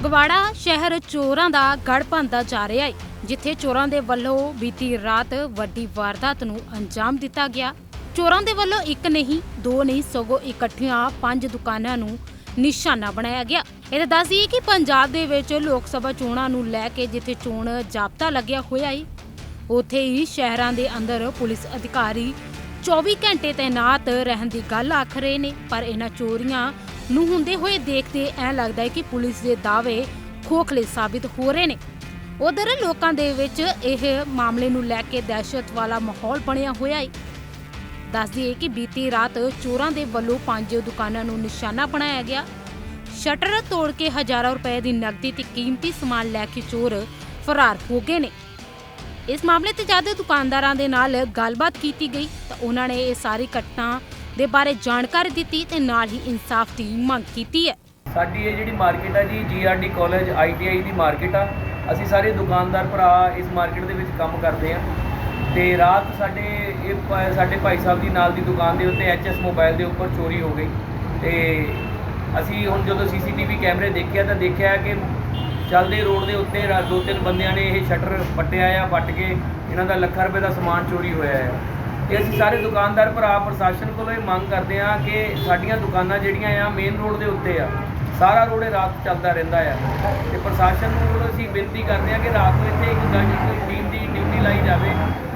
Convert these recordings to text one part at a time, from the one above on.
ਫਗਵਾੜਾ ਸ਼ਹਿਰ ਚੋਰਾਂ ਦਾ ਗੜ ਭੰਦਾ ਜਾ ਰਿਹਾ ਹੈ, ਜਿੱਥੇ ਚੋਰਾਂ ਦੇ ਵੱਲੋਂ ਬੀਤੀ ਰਾਤ ਵੱਡੀ ਵਾਰਦਾਤ ਨੂੰ ਅੰਜਾਮ ਦਿੱਤਾ ਗਿਆ। ਚੋਰਾਂ ਦੇ ਵੱਲੋਂ ਇੱਕ ਨਹੀਂ, ਦੋ ਨਹੀਂ, ਸਗੋਂ ਇਕੱਠੀਆਂ ਪੰਜ ਦੁਕਾਨਾਂ ਨੂੰ ਨਿਸ਼ਾਨਾ ਬਣਾਇਆ ਗਿਆ। ਇਹ ਦੱਸ ਦਈਏ ਕਿ ਪੰਜਾਬ ਦੇ ਵਿੱਚ ਲੋਕ ਸਭਾ ਚੋਣਾਂ ਨੂੰ ਲੈ ਕੇ ਜਿੱਥੇ ਚੋਣ ਜਾਬਤਾ ਲੱਗਿਆ ਹੋਇਆ ਹੈ, ਉੱਥੇ ਹੀ ਸ਼ਹਿਰਾਂ ਦੇ ਅੰਦਰ ਪੁਲਿਸ ਅਧਿਕਾਰੀ 24 ਘੰਟੇ ਤੈਨਾਤ ਰਹਿਣ ਦੀ ਗੱਲ ਆਖ ਰਹੇ ਨੇ, ਪਰ ਇਹਨਾਂ ਚੋਰੀਆਂ ਨੂੰ ਹੁੰਦੇ ਹੋਏ ਦੇਖਦੇ ਐ ਲੱਗਦਾ ਹੈ ਕਿ ਪੁਲਿਸ ਦੇ ਦਾਅਵੇ ਖੋਖਲੇ ਸਾਬਿਤ ਹੋ ਰਹੇ ਨੇ। ਉਧਰ ਲੋਕਾਂ ਦੇ ਵਿੱਚ ਇਹ ਮਾਮਲੇ ਨੂੰ ਲੈ ਕੇ ਦਹਿਸ਼ਤ ਵਾਲਾ ਮਾਹੌਲ ਬਣਿਆ ਹੋਇਆ ਹੈ। ਦੱਸ ਦਈਏ ਕਿ ਬੀਤੀ ਰਾਤ ਚੋਰਾਂ ਦੇ ਵੱਲੋਂ ਪੰਜ ਦੁਕਾਨਾਂ ਨੂੰ ਨਿਸ਼ਾਨਾ ਬਣਾਇਆ ਗਿਆ। ਸ਼ਟਰ ਤੋੜ ਕੇ ਹਜ਼ਾਰਾਂ ਰੁਪਏ ਦੀ ਨਕਦੀ ਤੇ ਕੀਮਤੀ ਸਮਾਨ ਲੈ ਕੇ ਚੋਰ ਫਰਾਰ ਹੋ ਗਏ ਨੇ। ਇਸ ਮਾਮਲੇ ਤੇ ਜਦ ਦੁਕਾਨਦਾਰਾਂ ਦੇ ਨਾਲ ਗੱਲਬਾਤ ਕੀਤੀ ਗਈ ਤਾਂ ਉਹਨਾਂ ਨੇ ਇਹ ਸਾਰੀ ਘਟਨਾ ਦੇ ਬਾਰੇ ਜਾਣਕਾਰੀ ਦਿੱਤੀ ਤੇ ਨਾਲ ਹੀ ਇਨਸਾਫ ਦੀ ਮੰਗ ਕੀਤੀ ਹੈ। ਸਾਡੀ ਇਹ ਜਿਹੜੀ ਮਾਰਕੀਟ ਆ ਜੀ ਜੀਆਰਡੀ ਕਾਲਜ ਆਈਟੀਆਈ ਦੀ ਮਾਰਕੀਟ ਆ। ਅਸੀਂ ਸਾਰੇ ਦੁਕਾਨਦਾਰ ਭਰਾ ਇਸ ਮਾਰਕੀਟ ਦੇ ਵਿੱਚ ਕੰਮ ਕਰਦੇ ਆ। ਤੇ ਰਾਤ ਸਾਡੇ ਇਹ ਸਾਡੇ ਭਾਈ ਸਾਹਿਬ ਦੀ ਨਾਲ ਦੀ ਦੁਕਾਨ ਦੇ ਉੱਤੇ ਐਚਐਸ ਮੋਬਾਈਲ ਦੇ ਉੱਪਰ ਚੋਰੀ ਹੋ ਗਈ। ਤੇ ਅਸੀਂ ਹੁਣ ਜਦੋਂ ਸੀਸੀਟੀਵੀ ਕੈਮਰੇ ਦੇਖਿਆ ਤਾਂ ਦੇਖਿਆ ਕਿ ਚੱਲਦੇ ਰੋਡ ਦੇ ਉੱਤੇ ਰਾ- ਦੋ ਤਿੰਨ ਬੰਦਿਆਂ ਨੇ ਇਹ ਸ਼ਟਰ ਪੱਟਿਆ ਆ ਪੱਟ ਕੇ ਇਹਨਾਂ ਦਾ ਲੱਖਾਂ ਰੁਪਏ ਦਾ ਸਮਾਨ ਚੋਰੀ ਹੋਇਆ ਆ। ਤੇ ਅਸੀਂ ਸਾਰੇ ਦੁਕਾਨਦਾਰ ਭਰਾ ਪ੍ਰਸ਼ਾਸਨ ਕੋਲੋਂ ਇਹ ਮੰਗ ਕਰਦੇ ਆ ਕਿ ਸਾਡੀਆਂ ਦੁਕਾਨਾਂ ਜਿਹੜੀਆਂ ਆ ਮੇਨ ਰੋਡ ਦੇ ਉੱਤੇ ਆ, ਸਾਰਾ ਰੋਡ ਇਹ ਰਾਤ ਚੱਲਦਾ ਰਹਿੰਦਾ ਆ। ਤੇ ਪ੍ਰਸ਼ਾਸਨ ਨੂੰ ਅਸੀਂ ਬੇਨਤੀ ਕਰਦੇ ਆ ਕਿ ਰਾਤ ਨੂੰ ਇੱਥੇ ਇੱਕ ਗਸ਼ਤ ਟੀਮ ਦੀ ਡਿਊਟੀ ਲਾਈ ਜਾਵੇ,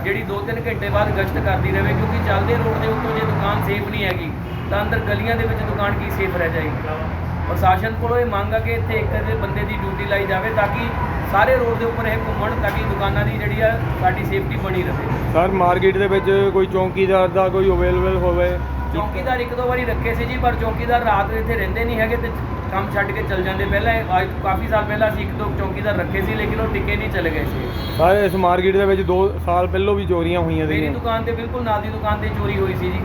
ਜਿਹੜੀ 2-3 ਘੰਟੇ ਬਾਅਦ ਗਸ਼ਤ ਕਰਦੀ ਰਹੇ, ਕਿਉਂਕਿ ਚੱਲਦੇ ਰੋਡ ਦੇ ਉੱਤੋਂ ਜੇ ਦੁਕਾਨ ਸੇਫ ਨਹੀਂ ਹੈਗੀ, ਤਾਂ ਅੰਦਰ ਗਲੀਆਂ ਦੇ ਵਿੱਚ ਦੁਕਾਨ ਕੀ ਸੇਫ ਰਹਿ ਜਾਏਗੀ? ਪ੍ਰਸ਼ਾਸਨ ਕੋਲੋਂ ਇਹ ਮੰਗ ਆ ਕਿ ਇੱਥੇ ਇੱਕ ਦੇ ਬੰਦੇ ਦੀ ਡਿਊਟੀ ਲਾਈ ਜਾਵੇ ਤਾਂ ਕਿ ਸਾਰੇ ਰੋਡ ਦੇ ਉੱਪਰ ਇਹ ਘੁੰਮਣ ਤਾਂ ਕਿ ਦੁਕਾਨਾਂ ਦੀ ਜਿਹੜੀ ਆ ਸਾਡੀ ਸੇਫਟੀ ਬਣੀ ਰਹੇ। ਸਰ ਮਾਰਕੀਟ ਦੇ ਵਿੱਚ ਕੋਈ ਚੌਂਕੀਦਾਰ ਦਾ ਕੋਈ ਅਵੇਲੇਬਲ ਹੋਵੇ? ਚੌਕੀਦਾਰ ਇੱਕ ਦੋ ਵਾਰੀ ਰੱਖੇ ਸੀ ਜੀ ਪਰ ਚੌਕੀਦਾਰ ਰਾਤ ਇੱਥੇ ਰਹਿੰਦੇ ਨਹੀਂ ਹੈਗੇ ਤੇ ਕੰਮ ਛੱਡ ਕੇ ਚਲ ਜਾਂਦੇ। ਪਹਿਲਾਂ ਅੱਜ ਕਾਫੀ ਸਾਲ ਪਹਿਲਾਂ ਅਸੀਂ ਇੱਕ ਦੋ ਚੌਕੀਦਾਰ ਰੱਖੇ ਸੀ ਲੇਕਿਨ ਉਹ ਟਿਕੇ ਨਹੀਂ ਚਲੇ ਗਏ ਸੀ। ਸਰ ਇਸ ਮਾਰਕੀਟ ਦੇ ਵਿੱਚ 2 ਸਾਲ ਪਹਿਲਾਂ ਵੀ ਚੋਰੀਆਂ ਹੋਈਆਂ ਮੇਰੀ ਸੀਗੀਆਂ। ਦੁਕਾਨ ਤੇ ਬਿਲਕੁਲ ਨਾਲ ਦੀ ਦੁਕਾਨ ਤੇ ਚੋਰੀ ਹੋਈ ਸੀ ਜੀ।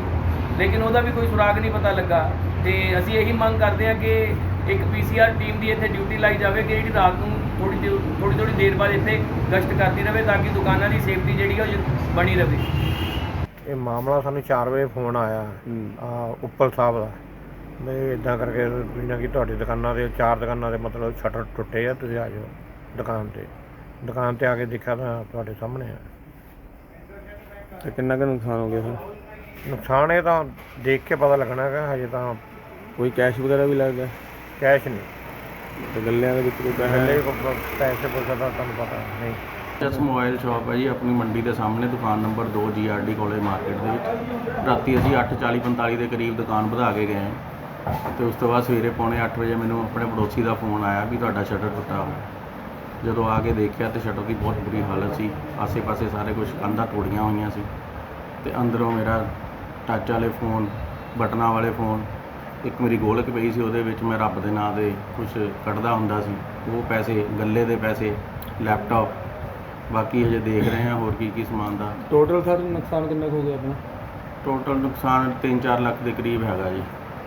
ਲੇਕਿਨ ਉਹਦਾ ਵੀ ਕੋਈ ਸੁਰਾਗ ਨਹੀਂ ਪਤਾ ਲੱਗਾ। ਤੇ ਅਸੀਂ ਇਹੀ ਮੰਗ ਕਰਦੇ ਹਾਂ ਕਿ ਇੱਕ ਪੀਸੀਆਰ ਟੀਮ ਦੀ ਇੱਥੇ ਡਿਊਟੀ ਲਾਈ ਜਾਵੇ ਕਿ ਜਿਹੜੀ ਰਾਤ ਨੂੰ ਥੋੜੀ ਥੋੜੀ ਥੋੜੀ ਦੇਰ ਬਾਅਦ ਇੱਥੇ ਗਸ਼ਤ ਕਰਦੀ ਰਹੇ ਤਾਂ ਕਿ ਦੁਕਾਨਾਂ ਦੀ ਸੇਫਟੀ ਜਿਹੜੀ ਆ ਉਹ ਬਣੀ ਰਹੇ। ਇਹ ਮਾਮਲਾ ਸਾਨੂੰ 4 ਵਜੇ ਫੋਨ ਆਇਆ ਆ ਉੱਪਲ ਸਾਹਿਬ ਦਾ। ਵੀ ਇਦਾਂ ਕਰਕੇ ਵੀ ਨਾ ਕਿ ਤੁਹਾਡੀ ਦੁਕਾਨਾਂ ਦੇ ਚਾਰ ਦੁਕਾਨਾਂ ਦੇ ਮਤਲਬ ਸ਼ਟਰ ਟੁੱਟੇ ਆ ਤੁਸੀਂ ਆ ਜਾਓ ਦੁਕਾਨ ਤੇ। ਦੁਕਾਨ ਤੇ ਆ ਕੇ ਦੇਖਿਆ ਤਾਂ ਤੁਹਾਡੇ ਸਾਹਮਣੇ ਆ। ਤੇ ਕਿੰਨਾ ਕੁ ਨੁਕਸਾਨ ਹੋ ਗਿਆ ਸਰ ਨੁਕਸਾਨ ਇਹ ਤਾਂ ਦੇਖ ਕੇ ਪਤਾ ਲੱਗਣਾ ਹੈਗਾ ਹਜੇ ਤਾਂ ਕੋਈ ਕੈਸ਼ ਵਗੈਰਾ ਵੀ ਲੱਗਦਾ? ਕੈਸ਼ ਨਹੀਂ। ਤੇ ਗੱਲਿਆਂ ਦੇ ਵਿੱਚ ਕੋਈ ਪੈਸਾ? ਪੈਸੇ ਪੁੱਛਦਾ ਤਾਂ ਤੁਹਾਨੂੰ ਪਤਾ ਨਹੀਂ। ਜਸ ਮੋਬਾਈਲ ਸ਼ਾਪ ਹੈ ਜੀ ਆਪਣੀ ਮੰਡੀ ਦੇ ਸਾਹਮਣੇ ਦੁਕਾਨ ਨੰਬਰ 2 ਜੀਆਰਡੀ ਕਾਲਜ ਮਾਰਕੀਟ ਦੇ ਵਿੱਚ। ਰਾਤੀ ਅਸੀਂ 8:40 45 ਦੇ ਕਰੀਬ ਦੁਕਾਨ ਵਧਾ ਕੇ ਗਏ ਹਾਂ। ਤੇ ਉਸ ਤੋਂ ਬਾਅਦ ਸਵੇਰੇ ਪੌਣੇ 8 ਵਜੇ ਮੈਨੂੰ ਆਪਣੇ ਪੜੋਸੀ ਦਾ ਫੋਨ ਆਇਆ ਵੀ ਤੁਹਾਡਾ ਸ਼ਟਰ ਟੁੱਟਾ ਹੋਇਆ। ਜਦੋਂ ਆ ਕੇ ਦੇਖਿਆ ਤੇ ਸ਼ਟਰ ਦੀ ਬਹੁਤ ਬੁਰੀ ਹਾਲਤ ਸੀ। ਆਸੇ-ਪਾਸੇ ਸਾਰੇ ਕੁਝ ਕੰਧਾਂ ਤੋੜੀਆਂ ਹੋਈਆਂ ਸੀ। ਤੇ ਅੰਦਰੋਂ ਮੇਰਾ ਟੱਚ ਵਾਲੇ ਫੋਨ ਬਟਨਾਂ ਵਾਲੇ ਫੋਨ ਇੱਕ ਮੇਰੀ ਗੋਲਕ ਪਈ ਸੀ ਉਹਦੇ ਵਿੱਚ ਮੈਂ ਰੱਬ ਦੇ ਨਾਂ ਦੇ ਕੁਝ ਕੱਢਦਾ ਹੁੰਦਾ ਸੀ। ਉਹ ਪੈਸੇ ਗੱਲੇ ਦੇ ਪੈਸੇ ਲੈਪਟਾਪ ਬਾਕੀ ਹਜੇ ਦੇਖ ਰਹੇ ਹਾਂ ਹੋਰ ਕੀ ਕੀ ਸਮਾਨ ਦਾ। ਟੋਟਲ ਸਰ ਨੁਕਸਾਨ ਕਿੰਨਾ ਕੁ ਹੋ ਗਿਆ ਆਪਣਾ? ਟੋਟਲ ਨੁਕਸਾਨ 3-4 ਲੱਖ ਦੇ ਕਰੀਬ ਹੈਗਾ ਜੀ।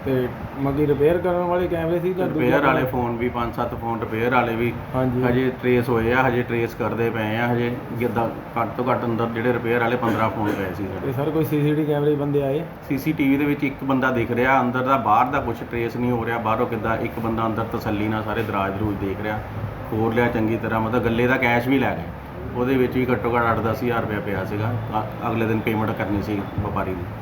ਤੇ ਮਗੀ ਰਿਪੇਅਰ ਕਰਨ ਵਾਲੇ ਕੈਮਰੇ ਸੀ ਦੂਜਾ ਰਿਪੇਅਰ ਵਾਲੇ ਫੋਨ ਵੀ 5-7 ਫੋਨ ਰਿਪੇਅਰ ਵਾਲੇ ਵੀ। ਹਾਂਜੀ। ਹਜੇ ਟਰੇਸ ਹੋਏ ਆ ਹਜੇ ਟਰੇਸ ਕਰਦੇ ਪਏ ਆ ਹਜੇ ਗਿੱਦਾ ਘੱਟ ਤੋਂ ਘੱਟ ਅੰਦਰ ਜਿਹੜੇ ਰਿਪੇਅਰ ਵਾਲੇ 15 ਫੋਨ ਪਏ ਸੀ ਸਾਡੇ। ਤੇ ਸਰ ਕੋਈ ਸੀਸੀਟੀ ਕੈਮਰੇ ਬੰਦੇ ਆਏ? ਸੀਸੀਟੀਵੀ ਦੇ ਵਿੱਚ ਇੱਕ ਬੰਦਾ ਦਿਖ ਰਿਹਾ ਅੰਦਰ ਦਾ ਬਾਹਰ ਦਾ ਕੁਝ ਟਰੇਸ ਨਹੀਂ ਹੋ ਰਿਹਾ ਬਾਹਰੋਂ ਕਿੱਦਾਂ ਇੱਕ ਬੰਦਾ ਅੰਦਰ ਤਸੱਲੀ ਨਾਲ ਸਾਰੇ ਦਰਾਜ ਦਰੂਜ ਦੇਖ ਰਿਹਾ। ਖੋਲ ਲਿਆ ਚੰਗੀ ਤਰ੍ਹਾਂ ਮਤਲਬ ਗੱਲੇ ਦਾ ਕੈਸ਼ ਵੀ ਲੈ ਗਏ। ਉਹਦੇ ਵਿੱਚ ਵੀ ਘੱਟੋ ਘੱਟ 8-10 ਹਜ਼ਾਰ ਰੁਪਇਆ ਪਿਆ ਸੀਗਾ ਅ- ਅਗਲੇ ਦਿਨ ਪੇਮੈਂਟ ਕਰਨੀ ਸੀ ਵਪਾਰੀ ਦੀ।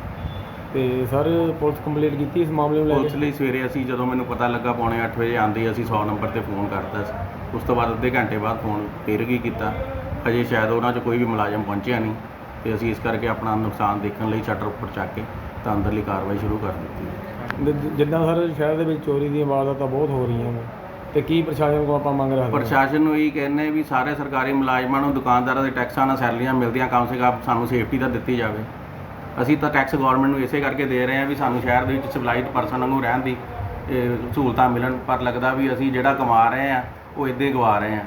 ਤੇ ਸਰ ਪੁਲਿਸ ਕੰਪਲੀਟ ਕੀਤੀ ਇਸ ਮਾਮਲੇ ਨੂੰ ਲੈ ਪੁਲਿਸ ਕੇ ਲਈ ਸਵੇਰੇ ਅਸੀਂ ਜਦੋਂ ਮੈਨੂੰ ਪਤਾ ਲੱਗਾ ਪੌਣੇ 8 ਵਜੇ ਆਂਦੀ ਅਸੀਂ 100 ਨੰਬਰ ਤੇ ਫੋਨ ਕਰਤਾ ਸੀ। ਉਸ ਤੋਂ ਬਾਅਦ ਅੱਧੇ ਘੰਟੇ ਬਾਅਦ ਫੋਨ ਫਿਰ ਕੀ ਕੀਤਾ। ਅਜੇ ਸ਼ਾਇਦ ਉਹਨਾਂ 'ਚ ਕੋਈ ਵੀ ਮੁਲਾਜ਼ਮ ਪਹੁੰਚਿਆ ਨਹੀਂ। ਤੇ ਅਸੀਂ ਇਸ ਕਰਕੇ ਆਪਣਾ ਨੁਕਸਾਨ ਦੇਖਣ ਲਈ ਸ਼ਟਰ ਉੱਪਰ ਚੱਕ ਕੇ ਤਾਂ ਅੰਦਰਲੀ ਕਾਰਵਾਈ ਸ਼ੁਰੂ ਕਰ ਦਿੱਤੀ। ਜਿ- ਜਿੱਦਾਂ ਸਰ ਸ਼ਹਿਰ ਦੇ ਵਿੱਚ ਚੋਰੀ ਦੀਆਂ ਵਾਰਦਾਤਾਂ ਬਹੁਤ ਹੋ ਰਹੀਆਂ ਨੇ ਤੇ ਕੀ ਪ੍ਰਸ਼ਾਸਨ ਕੋਲ ਆਪਾਂ ਮੰਗ ਰੱਖਦੇ ਹਾਂ? ਪ੍ਰਸ਼ਾਸਨ ਨੂੰ ਇਹੀ ਕਹਿੰਦੇ ਵੀ ਸਾਰੇ ਸਰਕਾਰੀ ਮੁਲਾਜ਼ਮਾਂ ਨੂੰ ਦੁਕਾਨਦਾਰਾਂ ਦੇ ਟੈਕਸਾਂ ਨਾਲ ਸੈਲਰੀਆਂ ਮਿਲਦੀਆਂ ਕਮ ਸੇ ਕਮ ਸਾਨੂੰ ਸੇਫਟੀ ਤਾਂ ਦਿੱਤੀ ਜਾਵੇ। ਅਸੀਂ ਤਾਂ ਟੈਕਸ ਗਵਰਨਮੈਂਟ ਨੂੰ ਇਸੇ ਕਰਕੇ ਦੇ ਰਹੇ ਹਾਂ ਵੀ ਸਾਨੂੰ ਸ਼ਹਿਰ ਦੇ ਵਿੱਚ ਸਿਵਲਾਈਜ਼ਡ ਪਰਸਨ ਨੂੰ ਰਹਿਣ ਦੀ ਸਹੂਲਤਾਂ ਮਿਲਣ। ਪਰ ਲੱਗਦਾ ਵੀ ਅਸੀਂ ਜਿਹੜਾ ਕਮਾ ਰਹੇ ਹਾਂ, ਉਹ ਇੱਦਾਂ ਹੀ ਗਵਾ ਰਹੇ ਹਾਂ।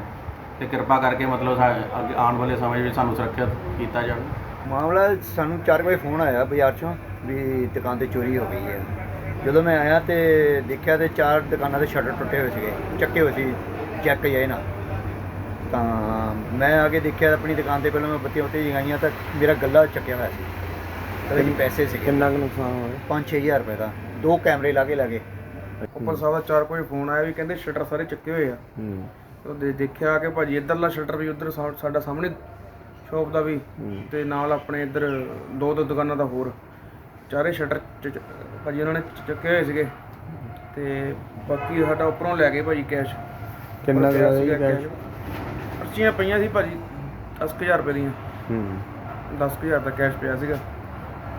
ਤੇ ਕਿਰਪਾ ਕਰਕੇ ਮਤਲਬ ਸਾ- ਅੱਗੇ ਆਉਣ ਵਾਲੇ ਸਮੇਂ ਵਿੱਚ ਸਾਨੂੰ ਸੁਰੱਖਿਅਤ ਕੀਤਾ ਜਾਵੇ। ਮਾਮਲਾ ਸਾਨੂੰ 4 ਵਜੇ ਫੋਨ ਆਇਆ ਬਾਜ਼ਾਰ ਚੋਂ ਵੀ ਦੁਕਾਨ ਤੇ ਚੋਰੀ ਹੋ ਗਈ ਹੈ। ਜਦੋਂ ਮੈਂ ਆਇਆ ਤੇ ਦੇਖਿਆ ਤੇ ਚਾਰ ਦੁਕਾਨਾਂ ਦੇ ਸ਼ਟਰ ਟੁੱਟੇ ਹੋਏ ਸੀਗੇ, ਚੱਕੇ ਹੋਏ ਸੀ, ਚੈੱਕ ਜਾਏ ਨਾ ਤਾਂ ਮੈਂ ਆ ਕੇ ਦੇਖਿਆ ਆਪਣੀ ਦੁਕਾਨ ਤੇ, ਪਹਿਲਾਂ ਮੈਂ ਬੱਤੀਆਂ ਉੱਤੇ ਜਗਾਈਆਂ ਤਾਂ ਮੇਰਾ ਗੱਲਾ ਚੱਕਿਆ ਹੋਇਆ ਸੀ। ਵਿੱਚ ਪੈਸੇ ਸੀਗੇ? ਕਿੰਨਾ ਕੁ ਨੁਕਸਾਨ ਹੋਇਆ? 5-6000 ਰੁਪਏ ਦਾ। ਦੋ ਕੈਮਰੇ ਲਾ ਕੇ ਲਾਗੇ ਉੱਪਰ ਸਾਹਿਬ ਦਾ ਚਾਰ ਕੋਈ ਫੋਨ ਆਇਆ ਵੀ ਕਹਿੰਦੇ ਸ਼ਟਰ ਸਾਰੇ ਚੱਕੇ ਹੋਏ ਆ। ਹੂੰ। ਉਹ ਦੇ ਦੇਖਿਆ ਕਿ ਭਾਜੀ ਇੱਧਰਲਾ ਸ਼ਟਰ ਵੀ ਉਧਰ ਸਾਡਾ ਸਾਹਮਣੇ ਸ਼ੋਪ ਦਾ ਵੀ। ਤੇ ਨਾਲ ਆਪਣੇ ਇੱਧਰ ਦੋ ਦੋ ਦੁਕਾਨਾਂ ਦਾ ਹੋਰ। ਚਾਰੇ ਸ਼ਟਰ ਭਾਜੀ ਉਹਨਾਂ ਨੇ ਚ- ਚੱਕੇ ਹੋਏ ਸੀਗੇ। ਤੇ ਬਾਕੀ ਸਾਡਾ ਉੱਪਰੋਂ ਲੈ ਗਏ ਭਾਜੀ ਕੈਸ਼। ਕਿੰਨਾ ਕੁ ਲੱਗਦਾ ਜੀ ਕੈਸ਼? ਪਰਚੀਆਂ ਪਈਆਂ ਸੀ ਭਾਜੀ 10000 ਰੁਪਏ ਦੀਆਂ। ਹੂੰ। 10000 ਦਾ ਕੈਸ਼ ਪਿਆ ਸੀਗਾ।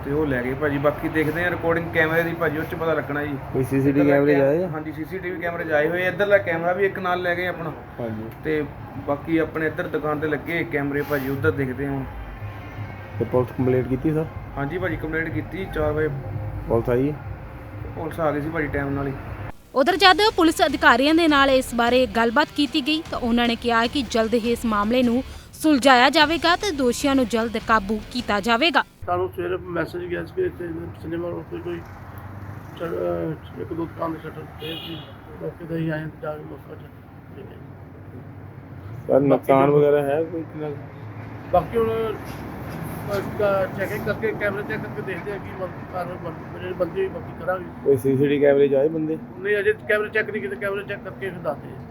ਤੇ ਉਹ ਲੈ ਗਏ ਭਾਜੀ। ਬਾਕੀ ਦੇਖਦੇ ਆ ਰਿਕਾਰਡਿੰਗ ਕੈਮਰੇ ਦੀ ਭਾਜੀ ਉਹ ਚ ਪਤਾ ਲੱਗਣਾ ਜੀ। ਕੋਈ ਸੀਸੀਟੀਵੀ ਕੈਮਰੇ ਜਾਂ ਹਾਂਜੀ ਸੀਸੀਟੀਵੀ ਕੈਮਰੇ ਜਾਏ ਹੋਏ ਆ। ਇੱਧਰਲਾ ਕੈਮਰਾ ਵੀ ਇੱਕ ਨਾਲ ਲੈ ਗਏ ਆਪਣਾ। ਹਾਂਜੀ। ਤੇ ਬਾਕੀ ਆਪਣੇ ਇੱਧਰ ਦੁਕਾਨ ਤੇ ਲੱਗੇ ਕੈਮਰੇ ਭਾਜੀ ਉੱਧਰ ਦੇਖਦੇ ਹਾਂ ਹੁਣ। ਤੇ ਪੁਲਿਸ ਕੰਪਲੀਟ ਕੀਤੀ ਸਰ? ਹਾਂਜੀ ਭਾਜੀ ਕੰਪਲੇਂਟ ਕੀਤੀ 4 ਵਜੇ ਪੁਲਿਸ ਆਈ? ਪੁਲਿਸ ਆ ਗਈ ਸੀ ਭਾਜੀ ਟਾਈਮ ਨਾਲ ਹੀ। ਉਧਰ ਜਦ ਪੁਲਿਸ ਅਧਿਕਾਰੀਆਂ ਦੇ ਨਾਲ ਇਸ ਬਾਰੇ ਗੱਲਬਾਤ ਕੀਤੀ ਗਈ ਤਾਂ ਉਹਨਾਂ ਨੇ ਕਿਹਾ ਕਿ ਜਲਦ ਹੀ ਇਸ ਮਾਮਲੇ ਨੂੰ ਸੁਲਝਾਇਆ ਜਾਵੇਗਾ ਤੇ ਦੋਸ਼ੀਆਂ ਨੂੰ ਜਲਦ ਕਾਬੂ ਕੀਤਾ ਜਾਵੇਗਾ। ਸਾਨੂੰ ਸਵੇਰੇ ਮੈਸੇਜ ਗਿਆ ਸੀ ਕਿ ਇੱਥੇ ਸਿਨੇਮਾ ਰੋਡ ਤੇ ਕੋਈ ਚੜ- ਅਹ ਇੱਕ ਦੋ ਦੁਕਾਨ ਦੇ ਸ਼ਟਰ ਤੇ ਸੀ। ਮੌਕੇ ਤੇ ਹੀ ਆਏ ਤੇ ਜਾ ਕੇ ਮੌਕਾ ਚ ਦੇਖਿਆ। ਸਰ ਨੁਕਸਾਨ ਵਗੈਰਾ ਹੈ ਕੋਈ ਕਿੰਨਾ? ਬਾਕੀ ਹੁਣ ਚੈਕਿੰਗ ਕਰਕੇ ਕੈਮਰੇ ਚੈੱਕ ਕਰਕੇ ਦੇਖਦੇ ਆ ਕਿ ਕਾਰ ਮੇਰੇ ਬੰਦੇ ਬਾਕੀ ਕਰਾਂਗੇ। ਕੋਈ ਸੀਸੀਟੀਵੀ ਕੈਮਰੇ ਜਾਏ ਬੰਦੇ? ਨਹੀਂ ਅਜੇ ਕੈਮਰੇ ਚੈੱਕ ਨਹੀਂ ਕੀਤੇ। ਕੈਮਰੇ ਚੈੱਕ ਕਰਕੇ ਫਿਰ ਦੱਸਦੇ ਆ।